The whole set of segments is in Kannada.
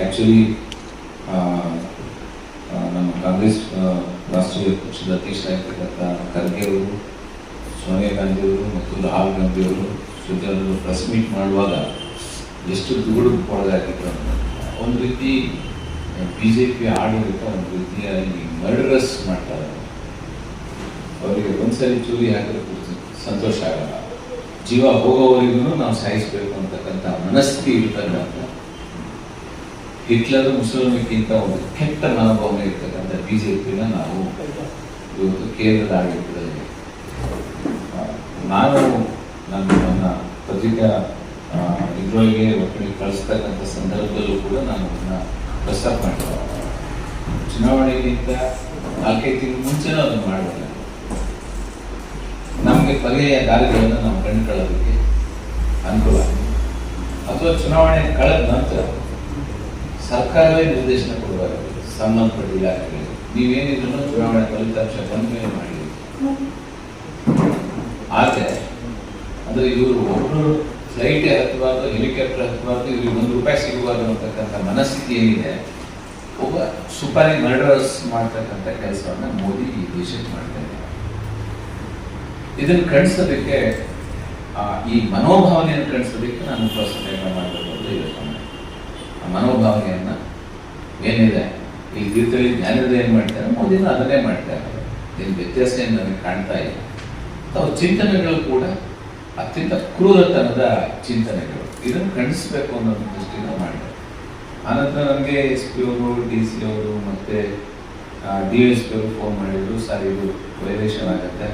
ಆ್ಯಕ್ಚುಲಿ ನಮ್ಮ ಕಾಂಗ್ರೆಸ್ ರಾಷ್ಟ್ರೀಯ ಪಕ್ಷದ ಅಧ್ಯಕ್ಷರಾಗಿರ್ತಕ್ಕಂಥ ಖರ್ಗೆ ಅವರು ಸೋನಿಯಾ ಗಾಂಧಿ ಅವರು ಮತ್ತು ರಾಹುಲ್ ಗಾಂಧಿ ಅವರು ಜೊತೆ ಪ್ರೆಸ್ ಮೀಟ್ ಮಾಡುವಾಗ ಎಷ್ಟು ದುಗುಡು ಒಳಗಾಗಿತ್ತು ಒಂದು ರೀತಿ ಬಿ ಜೆ ಪಿ ಆಡಳಿತ ಒಂದು ರೀತಿಯಾಗಿ ಮರ್ಡರಸ್ ಮಾಡ್ತಾರೆ ಅವರಿಗೆ ಒಂದ್ಸರಿ ಚೂರಿ ಹಾಕಿದ್ರೆ ಸಂತೋಷ ಆಗಲ್ಲ. ಜೀವ ಹೋಗೋವರೆಗೂ ನಾವು ಸಾಯಿಸಬೇಕು ಅಂತಕ್ಕಂಥ ಮನಸ್ಥಿತಿ ಇರ್ತಕ್ಕಂಥ ಹಿಟ್ಲರ್ ಮುಸಲ್ಮಿಕ್ಕಿಂತ ಒಂದು ಕೆಟ್ಟ ಮನೋಭಾವನೆ ಇರ್ತಕ್ಕಂಥ ಬಿ ಜೆ ಪಿನ ನಾವು ಇವತ್ತು ಕೇಂದ್ರದ ಆಡಳಿತದಲ್ಲಿ ನಾನು ನನ್ನ ನನ್ನ ಪತ್ರಿಕಾ ಇದ್ರೊಳಗೆ ಒಟ್ಟಿಗೆ ಕಳಿಸ್ತಕ್ಕಂಥ ಸಂದರ್ಭದಲ್ಲೂ ಕೂಡ ನಾನು ಅದನ್ನ ಪ್ರಸ್ತಾಪ ಮಾಡಿದೆ ಚುನಾವಣೆಗಿಂತ ನಾಲ್ಕೈದು ತಿಂಗಳು ಮುಂಚೆನೂ ಅದನ್ನು ಮಾಡಿದೆ ನಮಗೆ ಪರ್ಯಾಯ ದಾರಿಗಳನ್ನು ನಾವು ಕಂಡುಕೊಳ್ಳೋದಕ್ಕೆ ಅನುಕೂಲ ಅಥವಾ ಚುನಾವಣೆ ಕಳೆದ ನಂತರ ಸರ್ಕಾರವೇ ನಿರ್ದೇಶನ ಕೊಡುವಾಗ ಸಂಬಂಧಪಟ್ಟ ಇಲಾಖೆಗಳಿಗೆ ನೀವೇನಿದ್ರು ಚುನಾವಣೆ ಫಲಿತಾಂಶ ಬಂದ ಮೇಲೆ ಮಾಡಿ. ಆದರೆ, ಅಂದರೆ ಇವರು ಒಬ್ಬರು ಫ್ಲೈಟ್ ಹತ್ತಬಾರ್ದು ಹೆಲಿಕಾಪ್ಟರ್ ಹತ್ತಬಾರ್ದು ಇವ್ರಿಗೆ ಒಂದು ರೂಪಾಯಿ ಸಿಗಬಾರ್ದು ಅಂತಕ್ಕಂಥ ಮನಸ್ಥಿತಿ ಏನಿದೆ, ಒಬ್ಬ ಸುಪಾರಿ ಮರ್ಡರ್ಸ್ ಮಾಡ್ತಕ್ಕಂಥ ಕೆಲಸವನ್ನು ಮೋದಿ ಈ ದೇಶಕ್ಕೆ ಮಾಡ್ತಾ ಇದನ್ನು ಕಳಿಸೋದಕ್ಕೆ ಈ ಮನೋಭಾವನೆಯನ್ನು ಕಳಿಸೋದಕ್ಕೆ ನಾನು ಪ್ರಯತ್ನ ಮಾಡಬೇಕು ಅಂತ ಮನೋಭಾವನೆಯನ್ನ ಏನಿದೆ, ಈ ತೀರ್ಥಳಿ ಜ್ಞಾನದ ಏನು ಮಾಡ್ತಾರೆ? ಮೋದಿನ ಅದನ್ನೇ ಮಾಡ್ತಾರೆ. ಏನು ವ್ಯತ್ಯಾಸ ಏನು ನನಗೆ ಕಾಣ್ತಾ ಇಲ್ಲ. ತಾವು ಚಿಂತನೆಗಳು ಕೂಡ ಅತ್ಯಂತ ಕ್ರೂರತನದ ಚಿಂತನೆಗಳು. ಇದನ್ನು ಖಂಡಿಸಬೇಕು ಅನ್ನೋ ದೃಷ್ಟಿಯಿಂದ ಮಾಡಿದೆ ಆನಂತರ ನನಗೆ ಎಸ್ ಪಿ ಅವರು ಡಿ ಸಿ ಅವರು ಮತ್ತು ಡಿ ಎಸ್ ಪಿ ಅವರು ಫೋನ್ ಮಾಡಿದ್ರು, ಸರ್, ಇದು ವೈಲೇಷನ್ ಆಗುತ್ತೆ.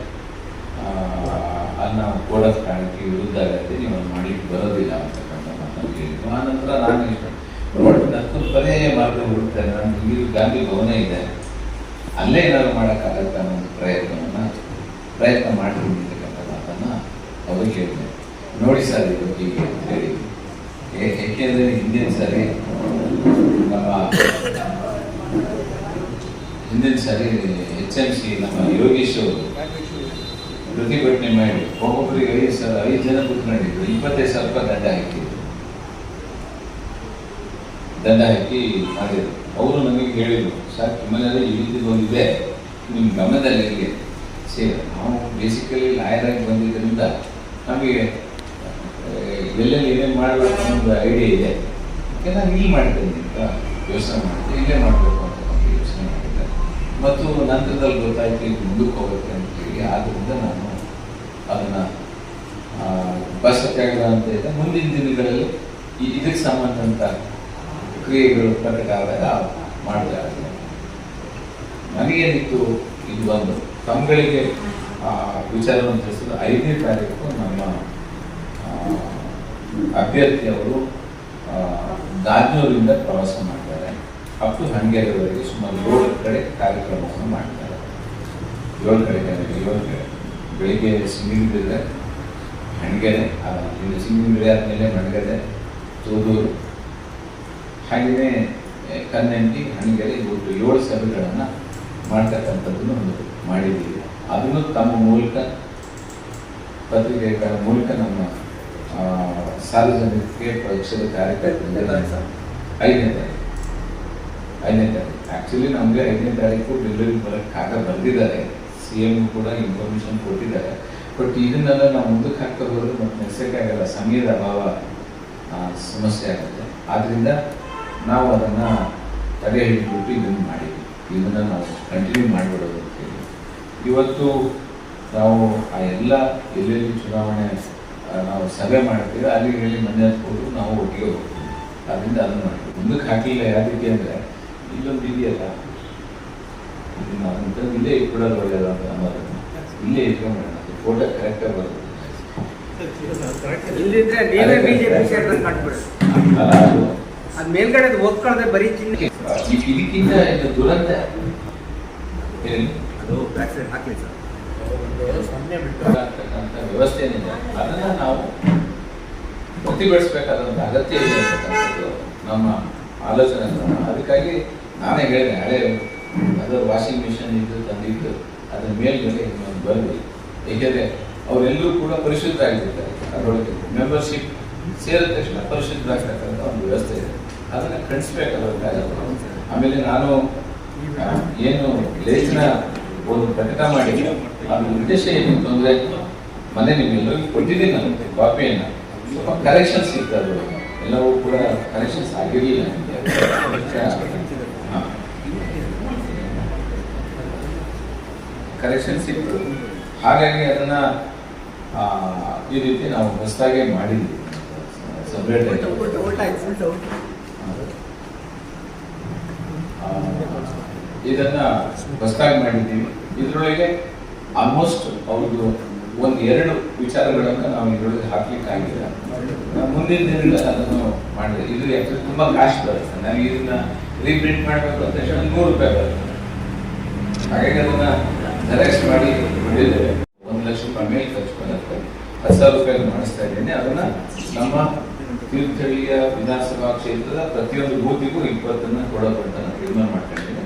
ಅಲ್ಲಿ ನಾವು ಆಫ್ ಕಾರಣಕ್ಕೆ ವಿರುದ್ಧ ಆಗುತ್ತೆ. ನೀವು ಅದು ಮಾಡಲಿಕ್ಕೆ ಬರೋದಿಲ್ಲ ಅಂತಕ್ಕಂಥ ಮಾತನ್ನು ಕೇಳಿದ್ರು. ಆನಂತರ ನಾನು ಪರ್ಯಾಯ ಮಾರ್ಗ ಹುಡುಕ್ತೇನೆ ನಾನು ಇಲ್ಲಿ ಗಾಂಧಿ ಭವನ ಇದೆ. ಅಲ್ಲೇ ಏನಾದ್ರು ಮಾಡೋಕ್ಕಾಗತ್ತ ಅನ್ನೋ ಪ್ರಯತ್ನವನ್ನು ಪ್ರಯತ್ನ ಮಾಡಿಕೊಂಡಿರ್ತಕ್ಕಂಥ ಮಾತನ್ನು ಅವರು ಹೇಳಿದೆ ನೋಡಿ ಸರ್ ಇದು ಹೀಗೆ ಹೇಳಿ ಏಕೆಂದರೆ ಹಿಂದಿನ ಸಾರಿ ನಮ್ಮ ಹಿಂದಿನ ಸಾರಿ ಎಚ್ ಎಂ ಸಿ ನಮ್ಮ ಯೋಗೇಶ್ ಅವರು ಪ್ರತಿಭಟನೆ ಮಾಡಿ ಒಬ್ಬೊಬ್ಬರಿಗೆ ಐದು ಸಾವಿರ, ಐದು ಜನ ಕೂತ್ಕೊಂಡಿದ್ರು. ಇಪ್ಪತ್ತೈದು ಸಾವಿರ ರೂಪಾಯಿ ದಂಡ ಹಾಕಿದ್ರು. ದಂಡ ಹಾಕಿ ಮಾಡಿದರು. ಅವರು ನಮಗೆ ಹೇಳಿದರು, ಸರ್ ನಿಮ್ಮನೆಲ್ಲ ಈ ರೀತಿ ಬಂದಿದೆ. ನಿಮ್ಮ ಗಮನದಲ್ಲಿ ಸೇರಿ ನಾವು ಬೇಸಿಕಲಿ ಲಾಯರ್ ಆಗಿ ಬಂದಿದ್ದರಿಂದ ನಮಗೆ ಎಲ್ಲೆಲ್ಲಿ ಏನೇನು ಮಾಡಬೇಕು ಅನ್ನೋದು ಐಡಿಯಾ ಇದೆ. ನಾನು ಇಲ್ಲಿ ಮಾಡ್ತೇನೆ ಅಂತ ಯೋಚನೆ ಮಾಡಿದೆ. ಇಲ್ಲೇ ಮಾಡಬೇಕು ಅಂತ ಯೋಚನೆ ಮಾಡಿದ್ದೆ ಮತ್ತು ನಂತರದಲ್ಲಿ ಗೊತ್ತಾಯ್ತು ಇಲ್ಲಿ ಮುಂದಕ್ಕೆ ಹೋಗುತ್ತೆ ಅಂತ ಹೇಳಿ. ಆದ್ದರಿಂದ ನಾನು ಅದನ್ನು ಬಸ್ ಸತ್ಯಾಗ್ರಹ ಅಂತ ಇದೆ. ಮುಂದಿನ ದಿನಗಳಲ್ಲಿ ಇದಕ್ಕೆ ಸಂಬಂಧಂತ ಕ್ರಿಯೆಗಳು ಪ್ರಕಟ ಮಾಡಿದ್ದಾರೆ ನನಗೇನಿತ್ತು ಇದು ಒಂದು ತಮ್ಮಗಳಿಗೆ ವಿಚಾರವನ್ನು ತಿಳಿಸಲು ಐದನೇ ತಾರೀಕು ನಮ್ಮ ಅಭ್ಯರ್ಥಿಯವರು ಆ, ಗಾಜ್ನೂರಿಂದ ಪ್ರವಾಸ ಮಾಡ್ತಾರೆ. ಅಪ್ ಟು ಹಂಗೇರಿವರೆಗೆ ಸುಮಾರು ಏಳು ಕಡೆ ಕಾರ್ಯಕ್ರಮವನ್ನು ಮಾಡ್ತಾರೆ. ಏಳು ಕಡೆ ಏಳು ಕಡೆ. ಬೆಳಿಗ್ಗೆ ಸಿಂಗಿಂಗ್ ಹಣಗೆರೆ ಸಿಂಗಿಂಗ್ ಸಿಂಗಿದ್ರೆ ಆದಮೇಲೆ ಮಣಗದೆ ತೂದೂರು. ಹಾಗೆಯೇ ಕನ್ನಂಟಿ ಹಣಗೆರೆ ಒಟ್ಟು ಏಳು ಸಭೆಗಳನ್ನು ಮಾಡ್ತಕ್ಕಂಥದ್ದನ್ನು ಒಂದು ಮಾಡಿದ್ದೀವಿ. ಅದನ್ನು ತಮ್ಮ ಮೂಲಕ ಪತ್ರಿಕೆಗಳ ಮೂಲಕ ನಮ್ಮ ಸಾರ್ವಜನಿಕರಿಗೆ ಪಕ್ಷದ ಕಾರ್ಯಕರ್ತರಿಂದ ಐದನೇ ತಾರೀಕು. ಐದನೇ ತಾರೀಕು. ಆ್ಯಕ್ಚುಲಿ ನಮಗೆ ಐದನೇ ತಾರೀಕು ಡೆಲಿವರಿ ಬರೋಕ್ಕೆ ಕಾಗ ಬರೆದಿದ್ದಾರೆ. ಸಿ ಎಂ ಕೂಡ ಇನ್ಫಾರ್ಮೇಷನ್ ಕೊಟ್ಟಿದ್ದಾರೆ. ಬಟ್ ಇದನ್ನೆಲ್ಲ ನಾವು ಮುಂದಕ್ಕೆ ಹಾಕ್ತಾ ಹೋದ್ರೆ ಮತ್ತೆ ನಡೆಸೋಕ್ಕಾಗಲ್ಲ ಸಮಯದ ಅಭಾವ ಸಮಸ್ಯೆ ಆಗುತ್ತೆ. ಆದ್ದರಿಂದ ನಾವು ಅದನ್ನು ತಡೆ ಹಿಡಿದ್ಬಿಟ್ಟು ಇದನ್ನು ಮಾಡಿದ್ವಿ ಇದನ್ನು ನಾವು ಕಂಟಿನ್ಯೂ ಮಾಡಿಬಿಡೋದು ಅಂತ ಹೇಳಿ ಇವತ್ತು ನಾವು ಆ ಎಲ್ಲ ಎಲ್ಲೆಲ್ಲಿ ಚುನಾವಣೆ ನಾವು ಸಭೆ ಮಾಡ್ತೀವಿ ಅಲ್ಲಿ ಹೇಳಿ ಮನೆ ಹತ್ಕೊಂಡು ನಾವು ಒಟ್ಟಿಗೆ ಹೋಗ್ತೀವಿ ಅದರಿಂದ ಅದನ್ನು ಮಾಡ್ತೀವಿ ಮುಂದಕ್ಕೆ ಹಾಕಲಿಲ್ಲ ಯಾವುದಕ್ಕೆ ಅಂದರೆ ಇಲ್ಲೊಂದು ಇದೆಯಲ್ಲ ಇಂಥದ್ದು ಇಲ್ಲೇ ಇಟ್ಬಿಡೋದು ಒಳ್ಳೆಯದು ಅಂತ ಅನ್ನೋದನ್ನು ಇಲ್ಲೇ ಇಟ್ಕೊಂಡ್ಬಿಡೋಣ ಫೋಟೋ ಕರೆಕ್ಟಾಗಿ ಬರುತ್ತೆ ಇಲ್ಲಿದ್ರೆ ನೀವೇ ಬಿಜೆಪಿ ಸೇರ್ಬೇಕು ಅಲ್ಲ, ಅದು ಅದ್ ಮೇಲ್ಗಡೆ ಓದ್ಕೊಳ್ಳದೆ ಬರೀ ಚಿಹ್ನೆ ಈ- ಇದಕ್ಕಿಂತ ಇದು ದುರಂತ. ಏನು? ಅದು ಬ್ಯಾಕ್ ಸೈಡ್ ಹಾಕ್ಲಿ ಸರ್. ಅಂತಕ್ಕಂಥ ವ್ಯವಸ್ಥೆ ಏನಿದೆ ಅದನ್ನ ನಾವು ಪ್ರತಿಭಟಿಸಬೇಕಾದಂಥ ಅಗತ್ಯ ಇದೆ ಅಂತಕ್ಕಂಥದ್ದು ನಮ್ಮ ಆಲೋಚನೆ ಅದಕ್ಕಾಗಿ ನಾನೇ ಹೇಳಿದೆ ಹಳೆ ಅದು ವಾಷಿಂಗ್ ಮಿಷನ್ ಇದ್ದು ತಂದಿದ್ದು ಅದರ ಮೇಲ್ಗಡೆ ಇನ್ನೊಂದು ಬರಲಿ ಏಕೆಂದರೆ ಅವರೆಲ್ಲರೂ ಕೂಡ ಪರಿಶುದ್ಧ ಆಗಿರ್ತಾರೆ. ಅದರೊಳಗೆ ಮೆಂಬರ್ಶಿಪ್ ಸೇರಿದ ತಕ್ಷಣ ಪರಿಶುದ್ಧ ಆಗ್ತಕ್ಕಂಥ ಒಂದು ವ್ಯವಸ್ಥೆ ಇದೆ. ಅದನ್ನ ಕಳಿಸ್ಬೇಕಾಗುತ್ತೆ ಆಮೇಲೆ ನಾನು, ಏನು ಲೇಖನ ಒಂದು ಪ್ರಕಟ ಮಾಡಿ ಅದ್ರ ಉದ್ದೇಶ ಏನಿತ್ತು ಅಂದ್ರೆ ಮನೆ ನಿಮ್ಮೆಲ್ಲರಿಗೂ ಕೊಟ್ಟಿದ್ದೀನಿ ನಾನು ಕಾಪಿಯನ್ನು. ಸ್ವಲ್ಪ ಕರೆಕ್ಷನ್ಸ್ ಇರ್ತದೆ ಎಲ್ಲವೂ ಕೂಡ ಕರೆಕ್ಷನ್ಸ್ ಆಗಿರಲಿಲ್ಲ ಕರೆಕ್ಷನ್ಸ್ ಇತ್ತು ಹಾಗಾಗಿ ಅದನ್ನ ಈ ರೀತಿ ನಾವು ಹೊಸದಾಗೆ ಮಾಡಿದ್ವಿ. ಸಪ್ರೇಟ್ ಇದನ್ನ ಹೊಸದಾಗಿ ಮಾಡಿದ್ದೀವಿ. ಇದರೊಳಗೆ ಆಲ್ಮೋಸ್ಟ್ ಅವ್ರದ್ದು ಒಂದು ಎರಡು ವಿಚಾರಗಳನ್ನು ನಾವು ಇದರೊಳಗೆ ಹಾಕ್ಲಿಕ್ಕೆ ಆಗಿಲ್ಲ. ಮುಂದಿನ ದಿನಗಳಲ್ಲಿ ಅದನ್ನು ಮಾಡಿದೆ. ಇದು ಯಾಕಂದ್ರೆ ತುಂಬಾ ಕಾಸ್ಟ್ ಬರುತ್ತೆ. ನಾವು ಇದನ್ನ ರೀಪ್ರಿಂಟ್ ಮಾಡಬೇಕು ಅಂತ ಹೇಳಿ ನೂರು ರೂಪಾಯಿ ಬರುತ್ತೆ. ಹಾಗಾಗಿ ಅದನ್ನ ಜೆರಾಕ್ಸ್ ಮಾಡಿ ಬಿಟ್ಟಿದ್ದೇವೆ ಒಂದು ಲಕ್ಷ ರೂಪಾಯಿ ಮೇಲೆ ಖರ್ಚು ಬರುತ್ತೆ. ಹತ್ತು ಸಾವಿರ ರೂಪಾಯಿ ಮಾಡಿಸ್ತಾ ಇದ್ದೇನೆ. ಅದನ್ನ ನಮ್ಮ ತೀರ್ಥಹಳ್ಳಿಯ ವಿಧಾನಸಭಾ ಕ್ಷೇತ್ರದ ಪ್ರತಿಯೊಂದು ಬೂತಿಗೂ ಇಪ್ಪತ್ತನ್ನು ಅಂತ ತೀರ್ಮಾನ ಮಾಡ್ಕೊಂಡಿದ್ದೀನಿ.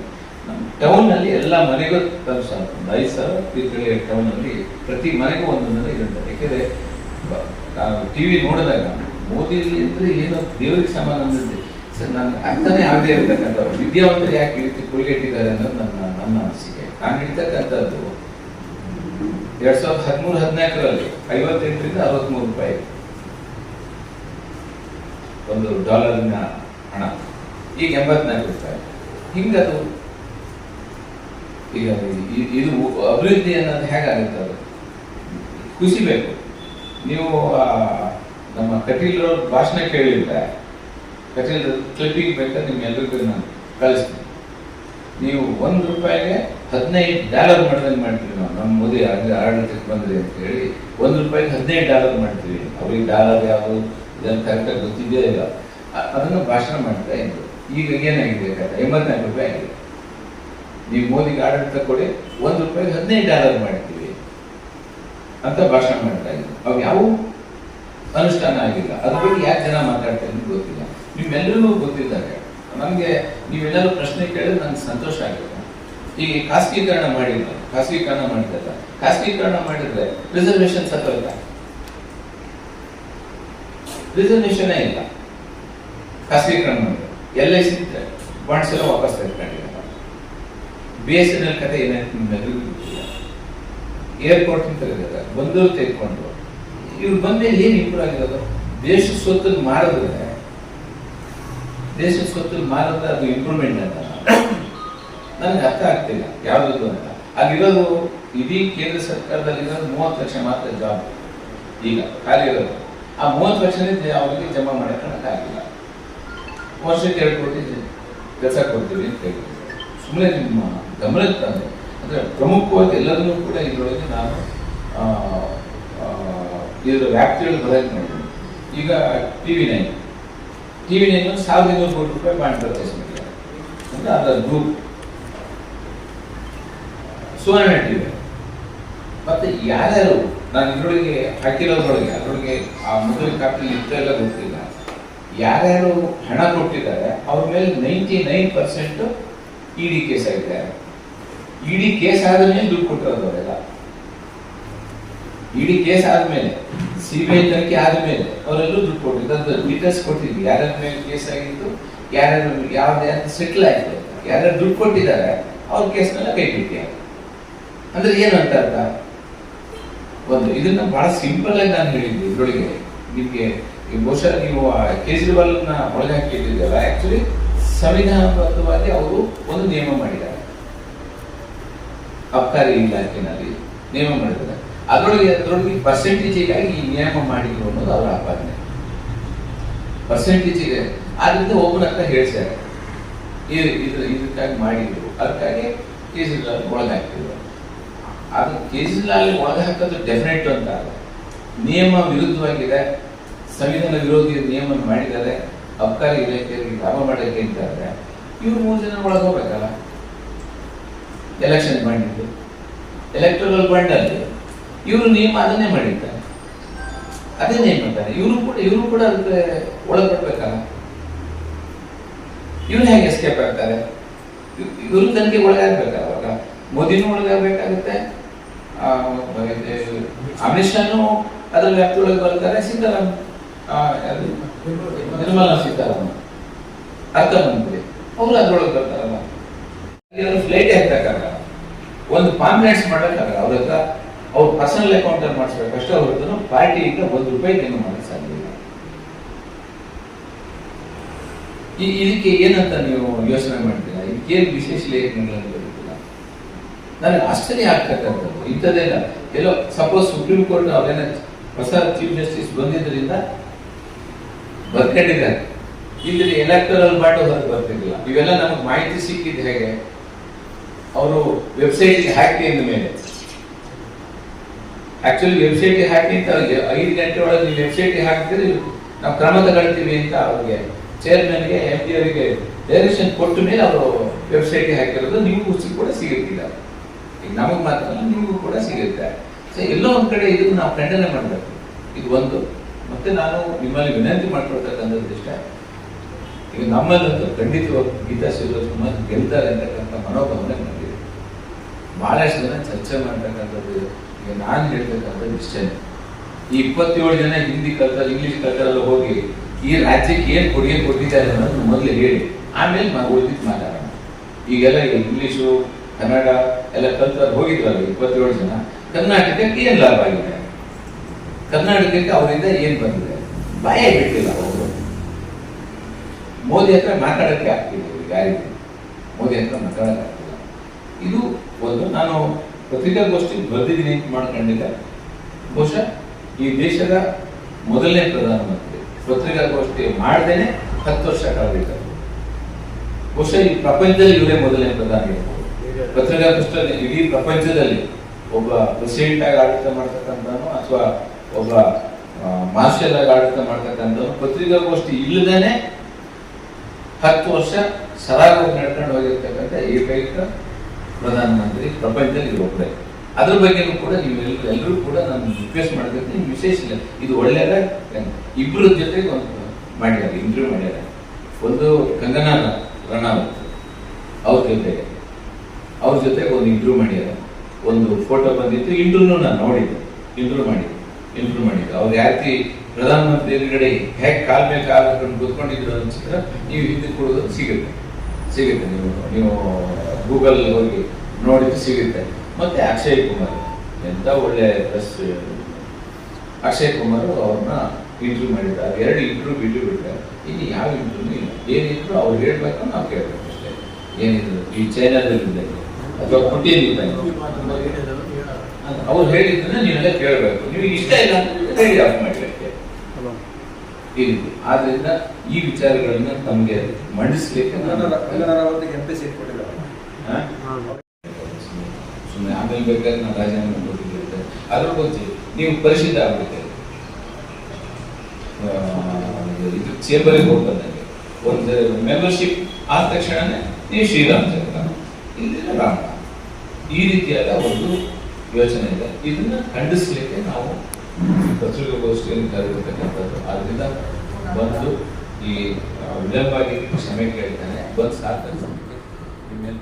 ನಮ್ಮ ಟೌನ್ನಲ್ಲಿ ಎಲ್ಲ ಮನೆಗೂ ತಲುಪಿಸ ಒಂದು ಐದು ಸಾವಿರ ತೀರ್ಥಹಳ್ಳಿಯ ಟೌನ್ ಅಲ್ಲಿ ಪ್ರತಿ ಮನೆಗೂ ಒಂದೊಂದನ್ನು ಇರುತ್ತೆ ಯಾಕೆಂದ್ರೆ ಟಿವಿ ನೋಡಿದಾಗ ಮೋದಿ ಅಂದ್ರೆ ಏನೋ ದೇವರಿಗೆ ಸಮಾನ ಅಂದಿದ್ದೆ ಸರ್ ನಾನು ಅರ್ಥನೇ ಆಗದೆ ಇರತಕ್ಕಂಥ ವಿದ್ಯಾವಂತರು ಯಾಕೆ ರೀತಿ ಇದ್ದಾರೆ ಅನ್ನೋದು ನನ್ನ ನನ್ನ ಅನಿಸಿಕೆ. ನಾನು ಎರಡ್ ಸಾವಿರದ ಹದಿಮೂರು ಹದಿನಾಲ್ಕರಲ್ಲಿ ಐವತ್ತೆಂಟರಿಂದ ಅರವತ್ತ್ಮೂರು ರೂಪಾಯಿ. ಒಂದು ಡಾಲರ್ನ ಹಣ. ಈಗ ಎಂಬತ್ನಾಲ್ಕು ರೂಪಾಯಿ. ಹಿಂಗದು ಈಗ ಇದು ಅಭಿವೃದ್ಧಿ ಅನ್ನೋದು ಹೇಗಾಗುತ್ತೆ ಅದು? ಖುಷಿ ಬೇಕು ನೀವು ನಮ್ಮ ಕಟೀಲ್ ಭಾಷಣ ಕೇಳಿದ್ರೆ, ಕಟೀಲ್ ಕ್ಲಿಪ್ಪಿಂಗ್ ಬೇಕಾದ್ರೆ ನಿಮ್ಗೆಲ್ರಿಗೂ ನಾನು ಕಳಿಸ್ತೀನಿ. ನೀವು ಒಂದು ರೂಪಾಯಿಗೆ ಹದಿನೈದು ಡಾಲರ್ ಮಾಡ್ದಂಗೆ ಮಾಡ್ತೀವಿ ನಾವು. ನಮ್ಮ ಮೋದಿ ಆಡಳಿತಕ್ಕೆ ಬಂದ್ರಿ ಅಂತ ಹೇಳಿ ಒಂದು ರೂಪಾಯಿಗೆ ಹದಿನೈದು ಡಾಲರ್ ಮಾಡ್ತೀವಿ ಅವ್ರಿಗೆ ಡಾಲರ್ ಯಾವುದು? ಇದನ್ನು ಕರೆಕ್ಟಾಗಿ ಗೊತ್ತಿದೆಯೇ ಇಲ್ಲ. ಅದನ್ನು ಭಾಷಣ ಮಾಡ್ತಾ ಇದ್ರು ಈಗ ಏನಾಗಿದೆ ಬೇಕಾದ್ರೆ ಎಂಬತ್ನಾಲ್ಕು ರೂಪಾಯಿ ಆಗಿದೆ. ನೀವು ಮೋದಿಗೆ ಆಡಳಿತ ಕೊಡಿ, ಒಂದು ರೂಪಾಯಿಗೆ ಹದಿನೈದು ಡಾಲರ್ ಮಾಡ್ತೀವಿ ಅಂತ ಭಾಷಣ ಮಾಡ್ತಾ ಇದ್ರು ಅವು ಯಾವ ಅನುಷ್ಠಾನ ಆಗಿಲ್ಲ. ಅದ್ರ ಬಗ್ಗೆ ಯಾಕೆ ಜನ ಮಾತಾಡ್ತಾ ಇದ್ರು ಗೊತ್ತಿಲ್ಲ. ನಿಮ್ಮೆಲ್ಲರಿಗೂ ಗೊತ್ತಿದ್ದಾರೆ. ನಮಗೆ ನೀವೆಲ್ಲರೂ ಪ್ರಶ್ನೆ ಕೇಳಿದ್ರೆ ನಂಗೆ ಸಂತೋಷ ಆಗಿದೆ ಈಗ ಖಾಸಗೀಕರಣ ಮಾಡಿಲ್ಲ. ಖಾಸಗೀಕರಣ ಮಾಡಿದ್ರಲ್ಲ ಖಾಸಗೀಕರಣ ಮಾಡಿದ್ರೆ ರಿಸರ್ವೇಶನ್ ಸತ್ತೋಯ್ತ? ರಿಸರ್ವೇಶನ್ ಇಲ್ಲ. ಖಾಸಗಿ ಕ್ರಮ ಎಲ್ಲೇ ಸಿಗುತ್ತೆ ಬಾಂಡ್ಸ್ ಎಲ್ಲ ವಾಪಸ್ ತೆಗೆದುಕೊಂಡಿದ್ದಾರೆ. ಬಿ ಎಸ್ ಎನ್ ಎಲ್ ಕತೆ ಏನಾಯ್ತು ಏರ್ಪೋರ್ಟ್ ತೆಗೆದಿದ್ದಾರೆ ಬಂದರು ತೆಗೆದುಕೊಂಡು. ಇವ್ರು ಬಂದ್ಮೇಲೆ ಏನು ಇಂಪ್ರೂವ್ ಆಗಿರೋದು? ದೇಶ ಸ್ವತ್ತನ್ನು ಮಾರಿದ್ರೆ, ದೇಶ ಸ್ವತ್ತನ್ನು ಮಾರಿದ್ರೆ ಅದು ಇಂಪ್ರೂವ್ಮೆಂಟ್ ಅಂತ. ನನಗೆ ಅರ್ಥ ಆಗ್ತಿಲ್ಲ ಯಾವ್ದು ಅಂತ. ಆಗಿರೋದು ಇಡೀ ಕೇಂದ್ರ ಸರ್ಕಾರದಲ್ಲಿ ಮೂವತ್ತು ಲಕ್ಷ ಮಾತ್ರ ಜಾಬ್ ಈಗ, ಖಾಲಿ ಇರೋದು. ಆ ಮೂವತ್ತು ಲಕ್ಷನೇ ಅವರಿಗೆ ಜಮಾ ಮಾಡೋಕ್ಕಾಗಿಲ್ಲ ವರ್ಷಕ್ಕೆ ಎರಡು ಕೋಟಿ ಕೆಲಸ ಕೊಡ್ತೀವಿ ಅಂತ ಹೇಳಿದ್ರು ಸುಮ್ಮನೆ ನಿಮ್ಮ ಗಮನಕ್ಕೆ ತಂದೆ. ಅಂದರೆ ಪ್ರಮುಖವಾಗಿ ಎಲ್ಲರನ್ನೂ ಕೂಡ ಇದರೊಳಗೆ ನಾನು ಇದರ ವ್ಯಾಪ್ತಿಯಲ್ಲಿ ಬರೋಕೆ ಮಾಡಿದ್ದೀನಿ. ಈಗ T V nine T V nine ಸಾವಿರದ ಇನ್ನೂರು ಕೋಟಿ ರೂಪಾಯಿ ಬಾಂಡ್ ಪರ್ಚೇಸ್ ಮಾಡಿದ್ದಾರೆ. ಅಂದ್ರೆ ಅದರ ಗ್ರೂಪ್ ಸುವರ್ಣ ಟಿವಿ ಮತ್ತು ಯಾರ್ಯಾರು ನಾನು ಇದರೊಳಗೆ ಹಾಕಿರೋದ್ರೊಳಗೆ, ಅದರೊಳಗೆ ಆ ಮೊದಲ ಕಾಪಿ ಎಲ್ಲ ಗೊತ್ತಿಲ್ಲ. ಯಾರ್ಯಾರು ಹಣ ಕೊಟ್ಟಿದ್ದಾರೆ, ಅವ್ರ ಮೇಲೆ ninety nine percent ED case ಆಗಿದೆ. ಇಡಿ ಕೇಸ್ ಆದ್ಮೇಲೆ ದುಡ್ಡು ಕೊಟ್ಟಿರೋದು ಅವರೆಲ್ಲ ಇಡಿ ಕೇಸ್ ಆದ್ಮೇಲೆ ಐ ತನಿಖೆ ಆದ್ಮೇಲೆ ಅವರೆಲ್ಲೂ ದುಡ್ಡು ಕೊಟ್ಟಿದ್ದು ಡೀಟೇಲ್ಸ್ ಕೊಟ್ಟಿದ್ವಿ ಯಾರ್ಯಾರ ಮೇಲೆ ಕೇಸ್ ಆಗಿತ್ತು, ಯಾರ್ಯಾರು ಯಾವ್ದು ಯಾರು ಸೆಟ್ಲ್ ಆಯ್ತು. ಯಾರ್ಯಾರು ದುಡ್ಡು ಕೊಟ್ಟಿದ್ದಾರೆ, ಅವ್ರ ಕೇಸ್ನೆಲ್ಲ ಕೈ ಬಿಟ್ಟಿದ್ದಾರೆ ಅಂದ್ರೆ ಏನು ಅಂತ ಅರ್ಥ? ಒಂದು ಇದನ್ನ ಬಹಳ ಸಿಂಪಲ್ ಆಗಿ ನಾನು ಹೇಳಿದ್ದೆ ಇದರೊಳಗೆ. ನಿಮ್ಗೆ ಬಹುಶಃ ನೀವು ಕೇಜ್ರಿವಾಲ್ನ ಒಳಗೆ ಹಾಕಿಟ್ಟಿದ್ದಲ್ಲ ಆಕ್ಚುಲಿ ಸಂವಿಧಾನಬದ್ಧವಾಗಿ ಅವರು ಒಂದು ನಿಯಮ ಮಾಡಿದ್ದಾರೆ. ಅಬ್ಕಾರಿ ಇಲಾಖೆನಲ್ಲಿ ನಿಯಮ ಮಾಡಿದ್ದಾರೆ. ಅದರೊಳಗೆ ಅದರೊಳಗೆ ಪರ್ಸೆಂಟೇಜಿಗಾಗಿ ಈ ನಿಯಮ ಮಾಡಿದ್ರು ಅನ್ನೋದು ಅವರ ಆಪಾದನೆ. ಪರ್ಸೆಂಟೇಜ್ ಇದೆ. ಆದ್ರಿಂದ ಒಬ್ಬನ ಹತ್ರ ಹೇಳ್ತಾರೆ ಇದು ಇದು ಇದಕ್ಕಾಗಿ ಮಾಡಿದ್ರು, ಅದಕ್ಕಾಗಿ ಕೇಜ್ರಿವಾಲ್ ಒಳಗೆ ಹಾಕಿದ್ರು ಅದು ಕೇಜ್ರಿವಾಲ್ ಒಳಗೆ ಹಾಕೋದು ಡೆಫಿನೆಟ್ ಅಂತ ನಿಯಮ ವಿರುದ್ಧವಾಗಿದೆ, ಸಂವಿಧಾನ ವಿರೋಧಿ ನಿಯಮ ಮಾಡಿದ್ದಾರೆ, ಅಬ್ಕಾರಿ ಇಲಾಖೆಯಲ್ಲಿ ಲಾಭ ಮಾಡಲಿಕ್ಕೆ ಇದ್ದಾರೆ. ಇವ್ರು ಮೂರು ಜನ ಒಳಗೆ ಹೋಗ್ಬೇಕಲ್ಲ. ಎಲೆಕ್ಷನ್ ಮಾಡಿದ್ದು ಎಲೆಕ್ಟ್ರಲ್ ಬಾಂಡ್ ಅಲ್ಲಿ ಇವರು ನಿಯಮ ಅದನ್ನೇ ಮಾಡಿದ್ದಾರೆ. ಅದೇ ನಿಯಮ ಅಂತಾರೆ ಇವರು ಕೂಡ ಇವರು ಕೂಡ ಅದಕ್ಕೆ ಒಳಪಡ್ಬೇಕಲ್ಲ ಇವ್ರು ಹೇಗೆ ಎಸ್ಕೇಪ್ ಆಗ್ತಾರೆ? ಇವರು ತನಗೆ ಒಳಗಾಗ್ಬೇಕಲ್ಲ ಮೋದಿನೂ ಒಳಗಾಗಬೇಕಾಗುತ್ತೆ ಅಮಿತ್ ಶಾನು ಅದರ ವ್ಯಾಪ್ತಿಯೊಳಗೆ ಬರ್ತಾರೆ ಸೀತಾರಾಮ್? ನಿರ್ಮಲಾ ಸೀತಾರಾಮನ್. ಅರ್ಥಮಂತ್ರಿ ಅವ್ರು ಅದ್ರೊಳಗೆ ಬರ್ತಾರಲ್ಲ. ಫ್ಲೈಟ್ ಹಾಕ್ತಕ್ಕಲ್ಲ ಒಂದು ಪಾಮ್ಲೆಟ್ಸ್ ಮಾಡೋಕ್ಕಾಗಲ್ಲ ಅವ್ರ ಹತ್ರ ಅವ್ರ ಪರ್ಸನಲ್ ಅಕೌಂಟ್ ಅಲ್ಲಿ ಮಾಡಿಸ್ಬೇಕು. ಅಷ್ಟೇ ಅವ್ರ ಹತ್ರ ಪಾರ್ಟಿಯಿಂದ ಒಂದು ರೂಪಾಯಿ ಏನು ಮಾಡಕ್ ಸಾಧ್ಯ ಇದಕ್ಕೆ ಏನಂತ ನೀವು ಯೋಚನೆ ಮಾಡ್ತೀರಾ? ಇದಕ್ಕೆ ಏನು ವಿಶೇಷ ಲೇಖನಗಳನ್ನು ನನಗೆ ಆಶ್ಚರ್ಯ ಆಗ್ತಕ್ಕಂಥದ್ದು. ಇಂಥದ್ದೆಲ್ಲ ಎಲ್ಲೋ ಸಪೋಸ್ ಸುಪ್ರೀಂ ಕೋರ್ಟ್ ಅವೇನ ಹೊಸ ಚೀಫ್ ಜಸ್ಟಿಸ್ ಬಂದಿದ್ದರಿಂದ ಬರ್ಕೊಂಡಿದ್ದಾರೆ. ಇಲ್ಲಿ ಎಲೆಕ್ಟರಲ್ ಬಾಟ್ ಹೊರಗೆ ಬರ್ತಿರ್ಲಿಲ್ಲ. ಇವೆಲ್ಲ ನಮಗೆ ಮಾಹಿತಿ ಸಿಕ್ಕಿದ್ದು ಹೇಗೆ? ಅವರು ವೆಬ್ಸೈಟ್ಗೆ ಹಾಕಿ ಅಂದ ಮೇಲೆ. ಆಕ್ಚುಲಿ ವೆಬ್ಸೈಟ್ಗೆ ಹಾಕಿ ಅಂತ ಅವ್ರಿಗೆ ಐದು ಗಂಟೆ ಒಳಗೆ ನೀವು ವೆಬ್ಸೈಟ್ಗೆ ಹಾಕಿದ್ರೆ ನಾವು ಕ್ರಮ ತಗೊಳ್ತೀವಿ ಅಂತ ಅವ್ರಿಗೆ ಚೇರ್ಮನ್ಗೆ ಎಂ ಪಿ ಅವರಿಗೆ ಡೈರೆಕ್ಷನ್ ಕೊಟ್ಟ ಮೇಲೆ ಅವರು ವೆಬ್ಸೈಟ್ಗೆ ಹಾಕಿರೋದು ನೀವು ಕೂಡ ಸಿಗುತ್ತಿಲ್ಲ ಈಗ ನಮಗೆ ಮಾತ್ರ ನಿಮಗೂ ಕೂಡ ಸಿಗುತ್ತೆ. ಸೊ ಎಲ್ಲೋ ಒಂದು ಕಡೆ ಇದನ್ನು ನಾವು ಖಂಡನೆ ಮಾಡಬೇಕು. ಇದು ಒಂದು. ಮತ್ತೆ ನಾನು ನಿಮ್ಮಲ್ಲಿ ವಿನಂತಿ ಮಾಡ್ಕೊಳ್ತಕ್ಕಂಥದ್ದು ಇಷ್ಟ ಈಗ ನಮ್ಮಲ್ಲಂತೂ ಖಂಡಿತವಾಗಿ ಗೀತಾ ಶಿವರಾಜ್ಕುಮಾರ್ ಗೆಲ್ತಾರೆ ಅಂತಕ್ಕಂಥ ಮನೋಭಾವನೆ ಬಂದಿದೆ ಬಹಳಷ್ಟು ಜನ ಚರ್ಚೆ ಮಾಡ್ತಕ್ಕಂಥದ್ದು, ಈಗ ನಾನು ಹೇಳ್ತಕ್ಕಂಥ ನಿಶ್ಚಯ. ಈ ಇಪ್ಪತ್ತೇಳು ಜನ ಹಿಂದಿ ಕಲ್ತಾರೆ ಇಂಗ್ಲಿಷ್ ಕಲ್ತಾರೆಲ್ಲ ಹೋಗಿ, ಈ ರಾಜ್ಯಕ್ಕೆ ಏನು ಕೊಡುಗೆ ಕೊಟ್ಟಿದ್ದಾರೆ ಅನ್ನೋದು ಮೊದಲು ಹೇಳಿ. ಆಮೇಲೆ ಉಳಿದಿದ್ದು ಮಾತಾಡೋಣ. ಈಗೆಲ್ಲ ಇಂಗ್ಲಿಷು ಕನ್ನಡ ಎಲ್ಲ ಕಲ್ತಾರ ಹೋಗಿದ್ರು ಅಲ್ಲಿ ಇಪ್ಪತ್ತೇಳು ಜನ, ಕರ್ನಾಟಕಕ್ಕೆ ಏನ್ ಲಾಭ ಆಗಿದೆ? ಕರ್ನಾಟಕಕ್ಕೆ ಅವರಿಂದ ಏನ್ ಬಂದಿದೆ? ಭಯ ಬಿಟ್ಟಿಲ್ಲ ಅವರು. ಮೋದಿ ಹತ್ರ ಮಾತಾಡಕ್ಕೆ ಆಗ್ತಿಲ್ಲ ಯಾರಿಗೆ ಮೋದಿ ಹತ್ರ ಮಾತಾಡಕ್ಕೆ ಆಗ್ತಿಲ್ಲ. ಇದು ಒಂದು ನಾನು ಪತ್ರಿಕಾಗೋಷ್ಠಿ ಬರೆದಿದ್ದೀನಿ ಅಂತ ಮಾಡ್ಕೊಂಡಿದ್ದೆ. ಬಹುಶಃ ಈ ದೇಶದ ಮೊದಲನೇ ಪ್ರಧಾನಮಂತ್ರಿ ಪತ್ರಿಕಾಗೋಷ್ಠಿ ಮಾಡ್ದೇನೆ ಹತ್ತು ವರ್ಷ ಕಳೆದಿದ್ದಾರೆ ಬಹುಶಃ ಈ ಪ್ರಪಂಚದಲ್ಲಿ ಇವರೇ ಮೊದಲನೇ ಪ್ರಧಾನಿ. ಪತ್ರಿಕಾಗೋಷ್ಠಿಯಲ್ಲಿ ಇಡೀ ಪ್ರಪಂಚದಲ್ಲಿ ಒಬ್ಬ ಪ್ರೆಸಿಡೆಂಟ್ ಆಗಿ ಆಡಳಿತ ಮಾಡ್ತಕ್ಕಂಥ ಅಥವಾ ಒಬ್ಬ ಮಾರ್ಷಲ್ ಆಗಿ ಆಡಳಿತ ಮಾಡ್ತಕ್ಕಂಥವ್ರು ಪತ್ರಿಕಾಗೋಷ್ಠಿ ಇಲ್ಲದೇನೆ ಹತ್ತು ವರ್ಷ ಸರಾಗವಾಗಿ ನಡ್ಕೊಂಡು ಹೋಗಿರ್ತಕ್ಕಂಥ ಏಕೈಕ ಪ್ರಧಾನಮಂತ್ರಿ ಪ್ರಪಂಚದಲ್ಲಿ ಒಬ್ಬರೇ. ಅದ್ರ ಬಗ್ಗೆನೂ ಕೂಡ ನೀವು ಎಲ್ಲರೂ ಕೂಡ ನಾನು ರಿಕ್ವೆಸ್ಟ್ ನಿಮ್ಗೆ ವಿಶೇಷ ಇಲ್ಲ. ಇದು ಒಳ್ಳೆಯದ ಇಬ್ಬರ ಜೊತೆಗೆ ಒಂದು ಮಾಡಿದ್ದಾರೆ ಇಂಟರ್ವ್ಯೂ ಮಾಡ್ಯಾರ. ಒಂದು ಕಂಗನಾ ರಣಾವತ್ ಅವ್ರ ಜೊತೆಗೆ. ಅವ್ರ ಜೊತೆಗೆ ಒಂದು ಇಂಪ್ರೂವ್ ಮಾಡ್ಯಾರ ಒಂದು ಫೋಟೋ ಬಂದಿತ್ತು ಇಂಟರ್ವ್ಯೂ ನಾನು ನೋಡಿದ್ದೆ. ಇಂಟರ್ವ್ಯೂ ಮಾಡಿದ್ದೆ. ಇಂಟರ್ವ್ಯೂ ಮಾಡಿದ್ದೆ. ಅವ್ರು ಯಾಕೆ ಪ್ರಧಾನಮಂತ್ರಿ ಎದುರುಗಡೆ ಹೇಗೆ ಕಾಲ್ ಮೇಲೆ ಕಾಲ್ ಹಾಕೊಂಡು ಕೂತ್ಕೊಂಡಿದ್ರು ಅನ್ಸಿದ್ರೆ, ನೀವು ಹಿಂದೆ ಕೊಡೋದು ಸಿಗುತ್ತೆ. ಸಿಗುತ್ತೆ. ನೀವು ನೀವು ಗೂಗಲ್ ಹೋಗಿ ನೋಡಿದ್ರೆ ಸಿಗುತ್ತೆ. ಮತ್ತೆ ಅಕ್ಷಯ್ ಕುಮಾರ್, ಎಂತ ಒಳ್ಳೆ ಪ್ರೆಸ್ ಅಕ್ಷಯ್ ಕುಮಾರ್ ಅವ್ರನ್ನ ಇಂಟರ್ವ್ಯೂ ಮಾಡಿದ್ದಾರೆ. ಎರಡು ಇಂಟರ್ವ್ಯೂ ಬಿಟ್ಟು ಬಿಟ್ಟರೆ ಇಲ್ಲಿ ಯಾವ ಇಂಟರ್ವ್ಯೂ ಇಲ್ಲ. ಏನಿದ್ರು ಅವ್ರು ಹೇಳ್ಬೇಕು ನಾವು ಕೇಳ್ಬೇಕು ಅಷ್ಟೇ. ಏನಿದ್ರು ಈ ಚೈನಾದಲ್ಲಿ ಅಥವಾ ಪುಟ್ಟಿಯಲ್ಲಿ ಅವ್ರು ಹೇಳಿದ್ದನ್ನ ನೀವೆಲ್ಲ ಕೇಳಬೇಕು. ನೀವು ಇಷ್ಟ ಇಲ್ಲ ಅಂತ ಹೇಳಿ ಆಫ್ ಮಾಡಿ ಆದ್ರಿಂದ ಈ ವಿಚಾರಗಳನ್ನ ತಮಗೆ ಮಂಡಿಸ್ಲಿಕ್ಕೆ? ಸುಮ್ಮನೆ ಆಮೇಲೆ ಬೇಕಾದ್ರೆ ನಾನು ರಾಜೀನಾಮೆ ಕೊಟ್ಟಿದ್ದೆ. ಅದ್ರ ಬಗ್ಗೆ ನೀವು ಪರಿಶುದ್ಧ ಆಗ್ಬೇಕು. ಇದು ಚೇಂಬರ್ಗೆ ಹೋಗ್ತದೆ ಒಂದು ಮೆಂಬರ್ಶಿಪ್ ಆದ ತಕ್ಷಣನೇ ನೀವು ಶ್ರೀರಾಮಚಂದ್ರ ಇಲ್ಲಿ ರಾಮ. ಈ ರೀತಿಯಾದ ಒಂದು ಯೋಚನೆ ಇದೆ. ಇದನ್ನ ಖಂಡಿಸ್ಲಿಕ್ಕೆ ನಾವು ಪತ್ರಿಕಾಗೋಷ್ಠಿಯನ್ನು ಕರೆದಿರ್ತಕ್ಕಂಥದ್ದು. ಅದರಿಂದ ಬಂದು ಈ ವಿಳಂಬವಾಗಿ ಕ್ಷಮೆ ಕೇಳ್ತಾನೆ. ಬಂದು ನಿಮ್ಮೆಲ್ಲ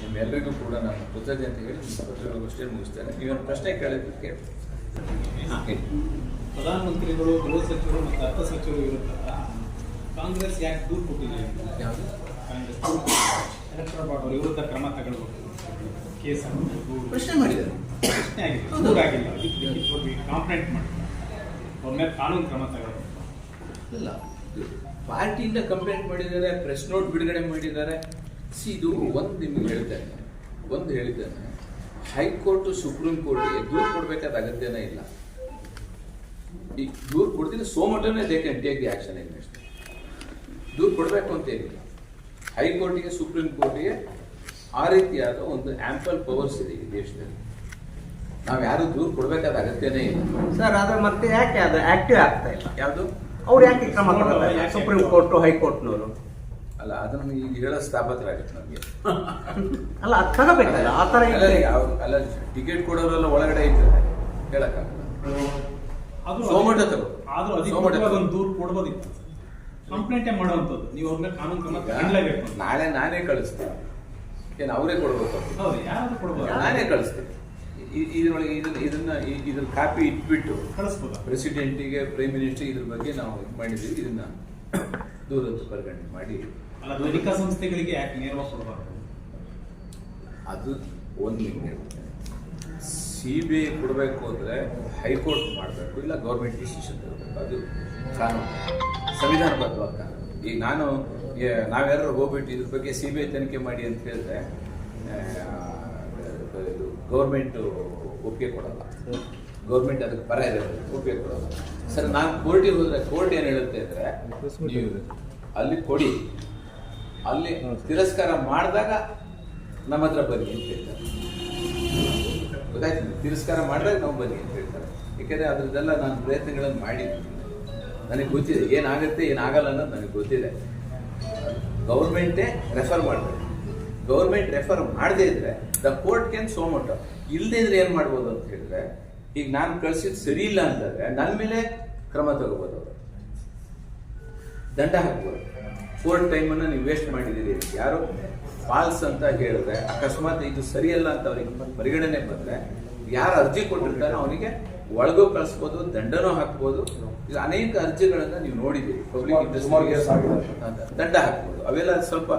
ನಿಮ್ಮೆಲ್ಲರಿಗೂ ಕೂಡ ನಾನು ಕೃತಜ್ಞತೆ ಅಂತ ಹೇಳಿ ಪತ್ರಿಕಾಗೋಷ್ಠಿಯಲ್ಲಿ ಮುಗಿಸ್ತೇನೆ. ನೀವೊಂದು ಪ್ರಶ್ನೆ ಕೇಳಿದ್ದಕ್ಕೆ ಪ್ರಧಾನಮಂತ್ರಿಗಳು ಗೃಹ ಸಚಿವರು ಮತ್ತು ಅರ್ಥ ಸಚಿವರು ವಿರುದ್ಧ ಕಾಂಗ್ರೆಸ್ ಯಾಕೆ ದೂರು ಕೊಟ್ಟಿದೆ ಕಾಂಗ್ರೆಸ್. ಅವ್ರ ವಿರುದ್ಧ ಕ್ರಮ ತಗೊಳ್ಬೇಕು. ಕೇಸ್ ದೂರು ಪ್ರಶ್ನೆ ಮಾಡಿದ್ದಾರೆ. ಪ್ರಶ್ನೆ ಆಗಿಲ್ಲ ಲಿಖಿತವಾಗಿ ಕಾಂಪ್ಲೇಂಟ್ ಮಾಡಿಲ್ಲ ಅವ್ರ ಮೇಲೆ ಕಾನೂನು ಕ್ರಮ ತಗೊಳ್ಬೇಕು. ಇಲ್ಲ. ಪಾರ್ಟಿಯಿಂದ ಕಂಪ್ಲೇಂಟ್ ಮಾಡಿದ್ದಾರೆ ಪ್ರೆಸ್ ನೋಟ್ ಬಿಡುಗಡೆ ಮಾಡಿದ್ದಾರೆ. ಸಿ ಇದು ಒಂದು ನಿಮ್ಗೆ ಹೇಳ್ತೇನೆ. ಒಂದು ಹೇಳಿದ್ದೇನೆ ಹೈಕೋರ್ಟ್ ಸುಪ್ರೀಂ ಕೋರ್ಟ್ಗೆ ದೂರು ಕೊಡಬೇಕಾದ ಅಗತ್ಯನೇ ಇಲ್ಲ. ಈ ದೂರು ಕೊಡ್ತೀನಿ ಸೋಮಟನೇ they can take the action next ದೂರು ಕೊಡಬೇಕು ಅಂತ ಏನಿಲ್ಲ. ಹೈಕೋರ್ಟಿಗೆ ಸುಪ್ರೀಂ ಕೋರ್ಟಿಗೆ ಆ ರೀತಿಯಾದ ಒಂದು ಆಂಪಲ್ ಪವರ್ಸ್ ಇದೆ ಈ ದೇಶದಲ್ಲಿ. ನಾವು ಯಾರು ದೂರು ಕೊಡಬೇಕಾದ ಅಗತ್ಯನೇ ಇಲ್ಲ. ಸರ್ ಆದ್ರೆ ಮತ್ತೆ ಯಾಕೆ ಅದು ಆಕ್ಟಿವ್ ಆಗ್ತಾ ಇಲ್ಲ? ಯಾವುದು? ಅವ್ರು ಯಾಕೆ ಕ್ರಮ ಸುಪ್ರೀಂ ಕೋರ್ಟ್ ಹೈಕೋರ್ಟ್ನವರು? ಅಲ್ಲ ಅದನ್ನು ಈಗ ಹೇಳೋ ಸ್ಥಾಪತ್ರ ಆಗುತ್ತೆ ನಮಗೆ. ಅಲ್ಲ ಅದು ತಗೋಬೇಕಲ್ಲ ಆ ಥರ ಇಲ್ಲ ಅಲ್ಲ ಟಿಕೆಟ್ ಕೊಡೋರೆಲ್ಲ ಒಳಗಡೆ ಇದ್ದಾರೆ. ಹೇಳಕ್ಕಾಗಲ್ಲ. ಅದು ಸೋಮಟ ತಗೋ. ಆದ್ರೂ ಸೋಮಟ ದೂರು ಕೊಡ್ಬೋದಿತ್ತು. ಕಂಪ್ಲೇಂಟೇ ಮಾಡುವಂಥದ್ದು. ನೀವು ಅವ್ರ ಕಾನೂನು ಕ್ರಮ ತಗೊಳ್ಳೇಬೇಕು ನಾಳೆ ನಾನೇ ಕಳಿಸ್ತೀನಿ. ಏನು ಅವರೇ ಕೊಡ್ಬೇಕು ಹೌದು ಯಾರಾದ್ರೂ ಕೊಡ್ಬೋದು. ನಾನೇ ಕಳಿಸ್ತೀನಿ. ಇದರೊಳಗೆ ಇದನ್ನ ಇದನ್ನ ಇ- ಇದ್ರ ಕಾಪಿ ಇಟ್ಬಿಟ್ಟು ಕಳಿಸ್ಬೋದು? ಪ್ರೆಸಿಡೆಂಟಿಗೆ ಪ್ರೈಮ್ ಮಿನಿಸ್ಟರ್ ಇದ್ರ ಬಗ್ಗೆ ನಾವು ಮಾಡಿದ್ವಿ. ಇದನ್ನ ದೂರ ಅಂತ ಪರಿಗಣನೆ ಮಾಡಿ. ಅಲ್ಲ ಸಂಸ್ಥೆಗಳಿಗೆ ಯಾಕೆ ನೇರವಾಗಿ ಕೊಡಬಾರ್ದು? ಅದು ಒಂದು ಸಿ ಬಿ ಐ ಕೊಡಬೇಕು ಅಂದರೆ ಹೈಕೋರ್ಟ್ ಮಾಡಬೇಕು, ಇಲ್ಲ ಗೌರ್ಮೆಂಟ್ ಡಿಸಿಷನ್ ಇರಬೇಕು ಅದು ಕಾನೂನು. ಸಂವಿಧಾನಬದ್ಧವಾದ ಕಾನೂನು. ಈಗ ನಾನು ನಾವೆಲ್ಲರೂ ಹೋಗ್ಬಿಟ್ಟು ಇದ್ರ ಬಗ್ಗೆ ಸಿ ಬಿ ಐ ತನಿಖೆ ಮಾಡಿ ಅಂತ ಹೇಳಿದ್ರೆ ಇದು ಗೌರ್ಮೆಂಟು ಒಪ್ಪಿಗೆ ಕೊಡಲ್ಲ. ಗೌರ್ಮೆಂಟ್ ಅದಕ್ಕೆ ಪರ ಇದೆ ಒಪ್ಪಿಗೆ ಕೊಡಲ್ಲ. ಸರ್, ನಾನು ಕೋರ್ಟಿಗೆ ಹೋದರೆ ಕೋರ್ಟ್ ಏನು ಹೇಳುತ್ತೆ ಅಂದರೆ ಅಲ್ಲಿ ಕೊಡಿ. ಅಲ್ಲಿ ತಿರಸ್ಕಾರ ಮಾಡಿದಾಗ ನಮ್ಮ ಹತ್ರ ಬನ್ನಿ ಅಂತ ಹೇಳ್ತಾರೆ. ಗೊತ್ತಾಯ್ತು. ತಿರಸ್ಕಾರ ಮಾಡಿದಾಗ ನಾವು ಬನ್ನಿ ಅಂತ ಹೇಳ್ತಾರೆ. ಯಾಕೆಂದರೆ ಅದ್ರದ್ದೆಲ್ಲ ನಾನು ಪ್ರಯತ್ನಗಳನ್ನು ಮಾಡಿದ್ದೀನಿ. ನನಗೆ ಗೊತ್ತಿದೆ, ಏನಾಗುತ್ತೆ, ಏನಾಗಲ್ಲ ಅನ್ನೋದು ನನಗೆ ಗೊತ್ತಿದೆ. ಗೌರ್ಮೆಂಟೇ ರೆಫರ್ ಮಾಡಬೇಕು ಗೌರ್ಮೆಂಟ್ ರೆಫರ್ ಮಾಡದೇ ಇದ್ರೆ ದ ಕೋರ್ಟ್ ಕ್ಯಾನ್ ಸೋಮೋಟ ಇಲ್ಲದೇ ಇದ್ರೆ ಏನು ಮಾಡ್ಬೋದು ಅಂತ ಹೇಳಿದ್ರೆ, ಈಗ ನಾನು ಕಳ್ಸಿದ್ದು ಸರಿ ಇಲ್ಲ ಅಂತಂದ್ರೆ ನನ್ನ ಮೇಲೆ ಕ್ರಮ ತಗೋಬೋದು ಅವರು. ದಂಡ ಹಾಕ್ಬೋದು. ಕೋರ್ಟ್ ಟೈಮನ್ನು ನೀವು ವೇಸ್ಟ್ ಮಾಡಿದ್ದೀರಿ ಯಾರು? ಫಾಲ್ಸ್ ಅಂತ ಹೇಳಿದ್ರೆ ಅಕಸ್ಮಾತ್ ಇದು ಸರಿಯಲ್ಲ ಅಂತ ಅವ್ರಿಗೆ ಪರಿಗಣನೆ ಬಂದ್ರೆ ಯಾರು ಅರ್ಜಿ ಕೊಟ್ಟಿರ್ತಾರೋ ಅವನಿಗೆ ಒಳಗೂ ಕಳಿಸ್ಬೋದು ದಂಡನೂ ಹಾಕ್ಬೋದು. ಈಗ ಅನೇಕ ಅರ್ಜಿಗಳನ್ನ ನೀವು ನೋಡಿದ್ದೀರಿ. ಪಬ್ಲಿಕ್. ದಂಡ ಹಾಕ್ಬೋದು. ಅವೆಲ್ಲ ಸ್ವಲ್ಪ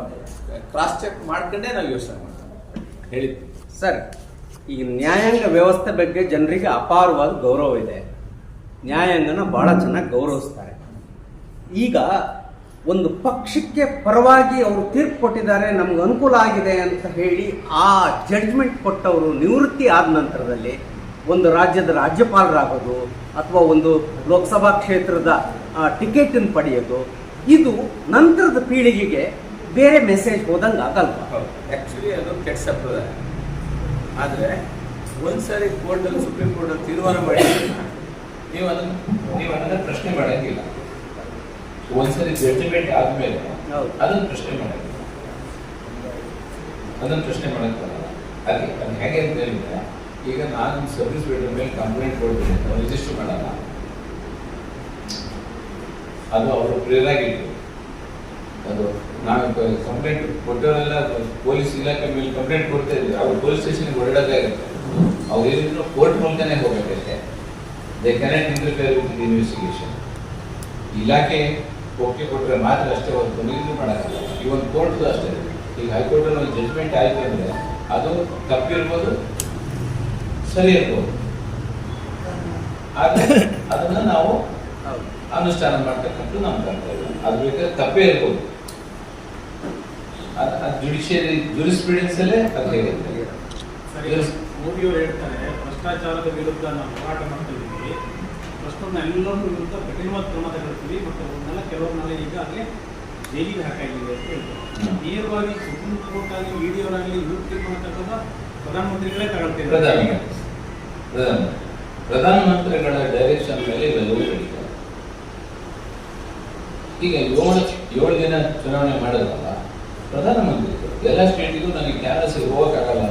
ಕ್ರಾಸ್ ಚೆಕ್ ಮಾಡ್ಕೊಂಡೇ ನಾವು ಯೋಚನೆ ಮಾಡ್ತೀವಿ. ಹೇಳಿದ್ವಿ ಸರ್ ಈ ನ್ಯಾಯಾಂಗ ವ್ಯವಸ್ಥೆ ಬಗ್ಗೆ ಜನರಿಗೆ ಅಪಾರವಾದ ಗೌರವ ಇದೆ. ನ್ಯಾಯಾಂಗನ ಬಹಳ ಚೆನ್ನಾಗಿ ಗೌರವಿಸ್ತಾರೆ. ಈಗ ಒಂದು ಪಕ್ಷಕ್ಕೆ ಪರವಾಗಿ ಅವರು ತೀರ್ಪು ಕೊಟ್ಟಿದ್ದಾರೆ, ನಮ್ಗೆ ಅನುಕೂಲ ಆಗಿದೆ ಅಂತ ಹೇಳಿ ಆ ಜಡ್ಜ್ಮೆಂಟ್ ಕೊಟ್ಟವರು ನಿವೃತ್ತಿ ಆದ ನಂತರದಲ್ಲಿ ಒಂದು ರಾಜ್ಯದ ರಾಜ್ಯಪಾಲರಾಗೋದು ಅಥವಾ ಒಂದು ಲೋಕಸಭಾ ಕ್ಷೇತ್ರದ ಟಿಕೆಟ್ ಪಡೆಯೋದು, ಇದು ನಂತರದ ಪೀಳಿಗೆಗೆ ಬೇರೆ ಮೆಸೇಜ್ ಹೋದಂಗೆ ಆಗಲ್ಲ ಆಕ್ಚುಲಿ ಅದು ಕೆಟ್ಟ ಸಂಪ್ರದಾಯ ಆದರೆ ಒಂದ್ಸರಿ ಕೋರ್ಟಲ್ಲಿ ಸುಪ್ರೀಂ ಕೋರ್ಟಲ್ಲಿ ತೀರ್ಮಾನ ಮಾಡಿ ನೀವು ಅದನ್ನು ನೀವು ಅದನ್ನು ಪ್ರಶ್ನೆ ಮಾಡಂಗಿಲ್ಲ. ಒಂದ್ಸರಿ ಜಡ್ಜ್ಮೆಂಟ್ ಆದ್ಮೇಲೆ. ಅದನ್ನ ಪ್ರಶ್ನೆ ಮಾಡಂಗಿಲ್ಲ ಅದನ್ನ ಪ್ರಶ್ನೆ ಮಾಡಕ್ ಬರಲ್ಲ. ಅದೇ ಅದು ಹೇಗೆ ಅಂತ ಹೇಳಿದ್ರೆ ಈಗ ನಾನು ಸರ್ವಿಸ್ ಬಿಟ್ಟ ಮೇಲೆ ಕಂಪ್ಲೇಂಟ್ ಕೊಡ್ತೀನಿ ಅಂತ ರಿಜಿಸ್ಟರ್ ಮಾಡಲ್ಲ. ಅದು ಅವರು ಪ್ರೇರಾಗಿತ್ತು ಅದು ನಾನು ಕಂಪ್ಲೇಂಟ್ ಕೊಟ್ಟವರೆಲ್ಲ ಪೊಲೀಸ್ ಇಲಾಖೆ ಮೇಲೆ ಕಂಪ್ಲೇಂಟ್ ಕೊಡ್ತಾ ಇದ್ರು. ಅವ್ರು ಪೊಲೀಸ್ ಸ್ಟೇಷನ್ಗೆ ಹೊರಡೋದಾಗುತ್ತೆ ಅವ್ರು ಏನಿದ್ರು ಕೋರ್ಟ್ ಮೂಲಕನೇ ಹೋಗಬೇಕಷ್ಟೇ they cannot interfere with investigation ಇಲಾಖೆ ಒಪ್ಪಿಗೆ ಕೊಟ್ಟರೆ ಮಾತ್ರ ಅಷ್ಟೇ ಒಂದು ಇದು ಮಾಡೋಕ್ಕಿಲ್ಲ ಈ ಒಂದು ಕೋರ್ಟ್ದು ಅಷ್ಟೇ. ಈಗ ಹೈಕೋರ್ಟಲ್ಲಿ ಒಂದು ಜಜ್ಮೆಂಟ್ ಆಯಿತು ಅಂದರೆ ಅದು ತಪ್ಪಿರ್ಬೋದು, ಸರಿ ಇರ್ಬೋದು. ಆದರೆ ಅದನ್ನು ನಾವು ಅನುಷ್ಠಾನ ಮಾಡ್ತಕ್ಕಂಥ ನಮ್ಮ ಕರ್ತವ್ಯ. ಅದು ಬೇಕಾದ್ರೆ ತಪ್ಪೇ ಇರ್ಬೋದು. ಅದು ಜುಡಿಷಿಯರಿ ಜುರಿಸ್ಪಿಡೆನ್ಸಲ್ಲೇ ಅದು ಹೇಗಿರುತ್ತೆ ಸರಿ ಮೋದಿಯವರು ಹೇಳ್ತಾರೆ, ಭ್ರಷ್ಟಾಚಾರದ ವಿರುದ್ಧ ನಾವು ಹೋರಾಟ ಮಾಡ್ತಾ ಇದ್ದೀವಿ ಎಲ್ಲರೂ ವಿರುದ್ಧ ಕಠಿಣವಾದ ಕ್ರಮ ತಗೊಳ್ತೀವಿ ಬಟ್ ಅವ್ರನ್ನೆಲ್ಲ ಕೆಲವ್ರನ್ನೆಲ್ಲ ಈಗಾಗಲೇ ಜೈಲಿಗೆ ಹಾಕಾಗಿದೆ ಅಂತ ಹೇಳ್ತಾರೆ. ನೇರವಾಗಿ ಸುಪ್ರೀಂ ಕೋರ್ಟ್ ಆಗಲಿ ಇಡಿಯವರಾಗಲಿ ಯೂಟ್ಯೂಬ್ ತಗೊಂಡ ಪ್ರಧಾನಮಂತ್ರಿಗಳೇ ಪ್ರಧಾನಮಂತ್ರಿ ಪ್ರಧಾನ. ಪ್ರಧಾನಮಂತ್ರಿಗಳ ಡೈರೆಕ್ಷನ್ ಮೇಲೆ ಇವೆಲ್ಲವೂ ನಡೀತಾರೆ ಈಗ ಏಳು ಏಳು ದಿನ ಚುನಾವಣೆ ಮಾಡೋದಲ್ಲ ಪ್ರಧಾನಮಂತ್ರಿ ಎಲ್ಲ ಸ್ಟೇಟಿಗೂ ನನಗೆ ಕ್ಯಾನ್ಸರ್ ಹೋಗಕ್ಕಾಗಲ್ಲ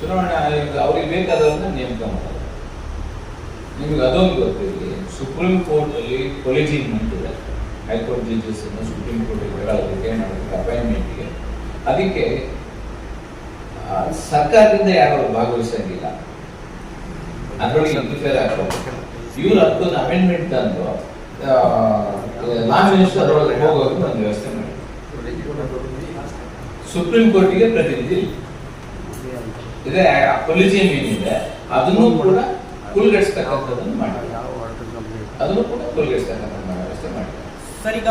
ಚುನಾವಣೆ ಆಯೋಗ ಅವ್ರಿಗೆ ಬೇಕಾದವ್ರನ್ನ ನೇಮಕ ನಿಮಗೆ ಅದೊಂದು ಗೊತ್ತಿರಲಿ ಸುಪ್ರೀಂ ಕೋರ್ಟ್ ಅಲ್ಲಿ ಕೊಲಿಜಿಯಂಟ್ ಇದೆ ಹೈಕೋರ್ಟ್ ಜಡ್ಜಸ್ ಅನ್ನು ಸುಪ್ರೀಂ ಕೋರ್ಟ್ ಹೇಳೋದಕ್ಕೆ ಮಾಡೋದಕ್ಕೆ ಅಪಾಯಿಂಟ್ಮೆಂಟ್ಗೆ ಅದಕ್ಕೆ ಸರ್ಕಾರದಿಂದ ಯಾರು ಭಾಗವಹಿಸಂಗಿಲ್ಲ. ಅದರೊಳಗೆ ಇಂಟರ್ಫಿಯರ್ ಆಗ್ಬೋದು. ಇವ್ರು ಅದಕ್ಕೊಂದು ಅಮೆಂಡ್ಮೆಂಟ್ ತಂದು ಲಾ ಮಿನಿಸ್ಟರ್ ಅದರೊಳಗೆ ಹೋಗೋದು ಒಂದು ವ್ಯವಸ್ಥೆ ಮಾಡಿ ಸುಪ್ರೀಂ ಕೋರ್ಟಿಗೆ ಪ್ರತಿನಿಧಿ. ಇದೆ ಕೊಲಿಜಿಯಂ ಏನಿದೆ, ಅದನ್ನು ಕೂಡ ಕುಲ್ಗಡಿಸ್ತಕ್ಕಂಥದ್ದನ್ನು ಮಾಡಿ ಅದನ್ನು ಕೂಡ ಕುಲ್ಗಡಿಸ್ತಕ್ಕಂಥ ವ್ಯವಸ್ಥೆ ಮಾಡಿ ಸರ್ ಈಗ